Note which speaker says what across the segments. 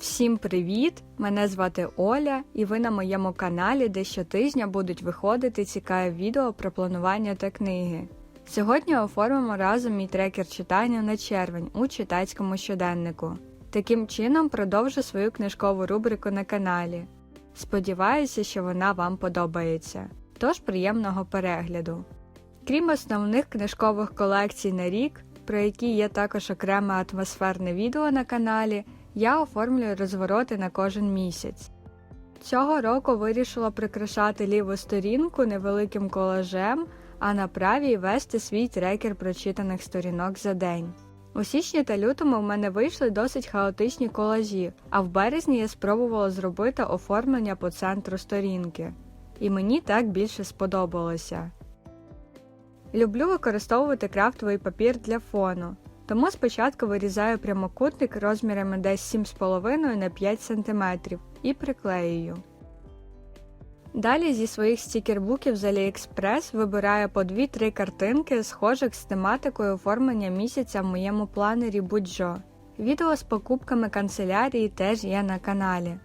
Speaker 1: Всім привіт! Мене звати Оля, і ви на моєму каналі, де щотижня будуть виходити цікаві відео про планування та книги. Сьогодні оформимо разом мій трекер читання на червень у читацькому щоденнику. Таким чином продовжу свою книжкову рубрику на каналі. Сподіваюся, що вона вам подобається. Тож приємного перегляду. Крім основних книжкових колекцій на рік, про які є також окреме атмосферне відео на каналі, я оформлюю розвороти на кожен місяць. Цього року вирішила прикрашати ліву сторінку невеликим колажем, а на правій вести свій трекер прочитаних сторінок за день. У січні та лютому в мене вийшли досить хаотичні колажі, а в березні я спробувала зробити оформлення по центру сторінки. І мені так більше сподобалося. Люблю використовувати крафтовий папір для фону, тому спочатку вирізаю прямокутник розмірами десь 7,5 на 5 см і приклеюю. Далі зі своїх стікербуків з AliExpress вибираю по 2-3 картинки, схожих з тематикою оформлення місяця в моєму планері Будьжо. Відео з покупками канцелярії теж є на каналі.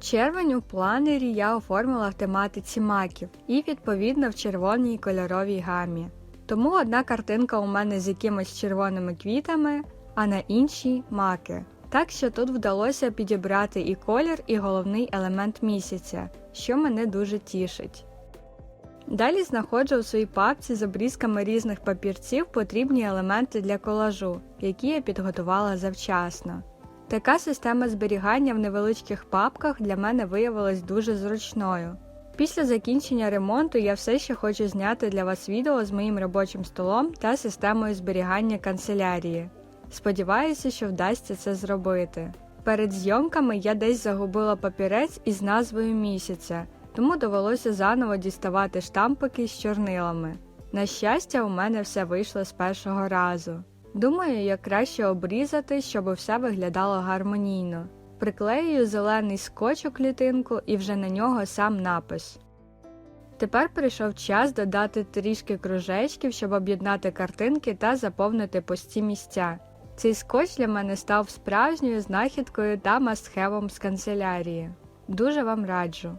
Speaker 1: Червень у планері я оформила в тематиці маків і відповідно в червоній кольоровій гамі. Тому одна картинка у мене з якимись червоними квітами, а на іншій маки. Так що тут вдалося підібрати і колір, і головний елемент місяця, що мене дуже тішить. Далі знаходжу у своїй папці з обрізками різних папірців потрібні елементи для колажу, які я підготувала завчасно. Така система зберігання в невеличких папках для мене виявилась дуже зручною. Після закінчення ремонту я все ще хочу зняти для вас відео з моїм робочим столом та системою зберігання канцелярії. Сподіваюся, що вдасться це зробити. Перед зйомками я десь загубила папірець із назвою місяця, тому довелося заново діставати штампики з чорнилами. На щастя, у мене все вийшло з першого разу. Думаю, як краще обрізати, щоб все виглядало гармонійно. Приклеюю зелений скотч у клітинку і вже на нього сам напис. Тепер прийшов час додати трішки кружечків, щоб об'єднати картинки та заповнити пусті місця. Цей скотч для мене став справжньою знахідкою та мастхевом з канцелярії. Дуже вам раджу.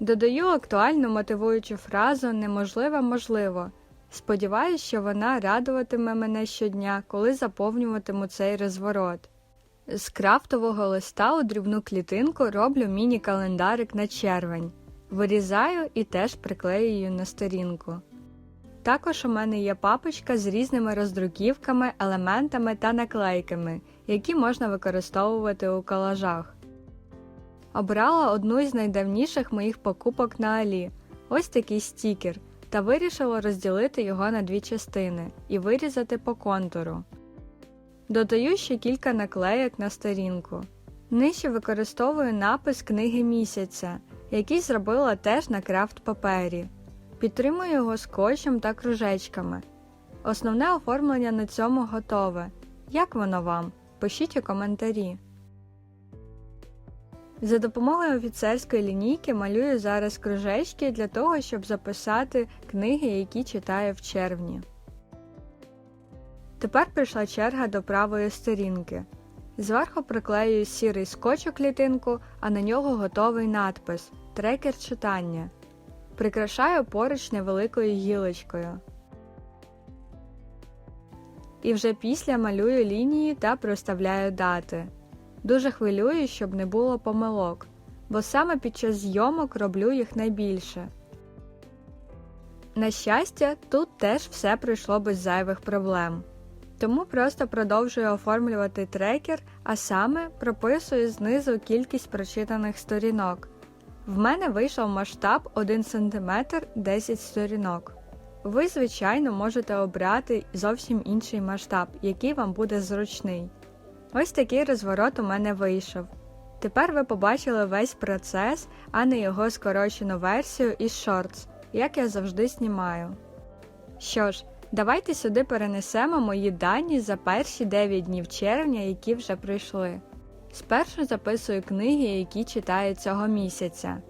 Speaker 1: Додаю актуальну мотивуючу фразу неможливе можливо. Сподіваюсь, що вона радуватиме мене щодня, коли заповнюватиму цей розворот. З крафтового листа у дрібну клітинку роблю міні-календарик на червень, вирізаю і теж приклеюю на сторінку. Також у мене є папочка з різними роздруківками, елементами та наклейками, які можна використовувати у колажах. Обрала одну із найдавніших моїх покупок на Алі ось такий стікер, та вирішила розділити його на дві частини і вирізати по контуру. Додаю ще кілька наклеєк на сторінку. Нижче використовую напис книги місяця, який зробила теж на крафт папері. Підтримую його скотчем та кружечками. Основне оформлення на цьому готове. Як воно вам? Пишіть у коментарі. За допомогою офіцерської лінійки малюю зараз кружечки для того, щоб записати книги, які читаю в червні. Тепер прийшла черга до правої сторінки. Зверху приклеюю сірий скотч клітинку, а на нього готовий надпис Трекер читання. Прикрашаю поруч невеликою гілочкою. І вже після малюю лінії та проставляю дати. Дуже хвилюю, щоб не було помилок, бо саме під час зйомок роблю їх найбільше. На щастя, тут теж все пройшло без зайвих проблем. Тому просто продовжую оформлювати трекер, а саме прописую знизу кількість прочитаних сторінок. В мене вийшов масштаб 1 см 10 сторінок. Ви, звичайно, можете обрати зовсім інший масштаб, який вам буде зручний. Ось такий розворот у мене вийшов. Тепер ви побачили весь процес, а не його скорочену версію із шортс, як я завжди знімаю. Що ж, давайте сюди перенесемо мої дані за перші 9 днів червня, які вже пройшли. Спершу записую книги, які читаю цього місяця.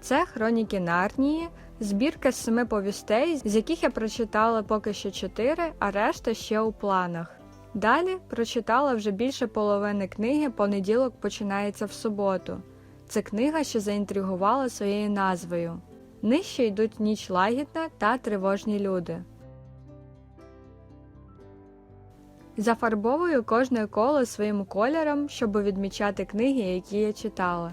Speaker 1: Це Хроніки Нарнії, збірка з семи повістей, з яких я прочитала поки що 4, а решта ще у планах. Далі прочитала вже більше половини книги Понеділок починається в суботу. Це книга, що заінтригувала своєю назвою. Нижче йдуть ніч лагідна та тривожні люди. Зафарбовую кожне коло своїм кольором, щоб відмічати книги, які я читала.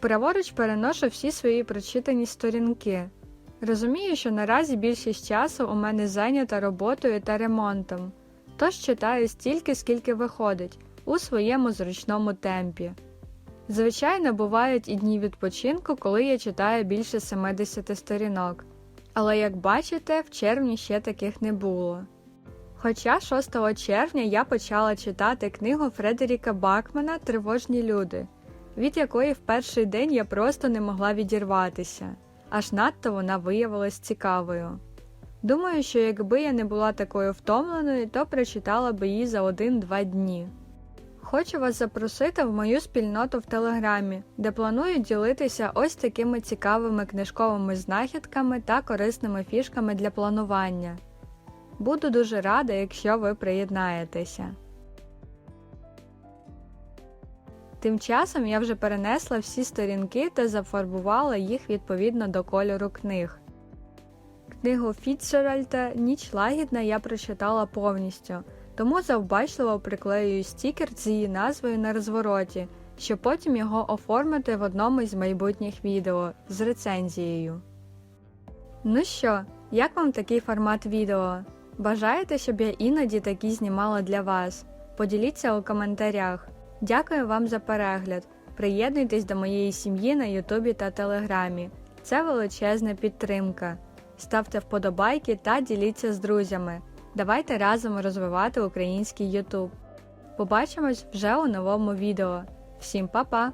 Speaker 1: Праворуч переношу всі свої прочитані сторінки. Розумію, що наразі більшість часу у мене зайнята роботою та ремонтом, тож читаю стільки, скільки виходить, у своєму зручному темпі. Звичайно, бувають і дні відпочинку, коли я читаю більше 70 сторінок, але як бачите, в червні ще таких не було. Хоча 6 червня я почала читати книгу Фредеріка Бакмана Тривожні люди, від якої в перший день я просто не могла відірватися, аж надто вона виявилась цікавою. Думаю, що якби я не була такою втомленою, то прочитала би її за 1-2 дні. Хочу вас запросити в мою спільноту в Телеграмі, де планую ділитися ось такими цікавими книжковими знахідками та корисними фішками для планування. Буду дуже рада, якщо ви приєднаєтеся. Тим часом я вже перенесла всі сторінки та зафарбувала їх відповідно до кольору книг. Книгу Фіцджеральда Ніч лагідна я прочитала повністю, тому завбачливо приклеюю стікер з її назвою на розвороті, щоб потім його оформити в одному із майбутніх відео з рецензією. Ну що, як вам такий формат відео? Бажаєте, щоб я іноді такі знімала для вас? Поділіться у коментарях. Дякую вам за перегляд. Приєднуйтесь до моєї сім'ї на Ютубі та Телеграмі. Це величезна підтримка. Ставте вподобайки та діліться з друзями. Давайте разом розвивати український Ютуб. Побачимось вже у новому відео. Всім па-па!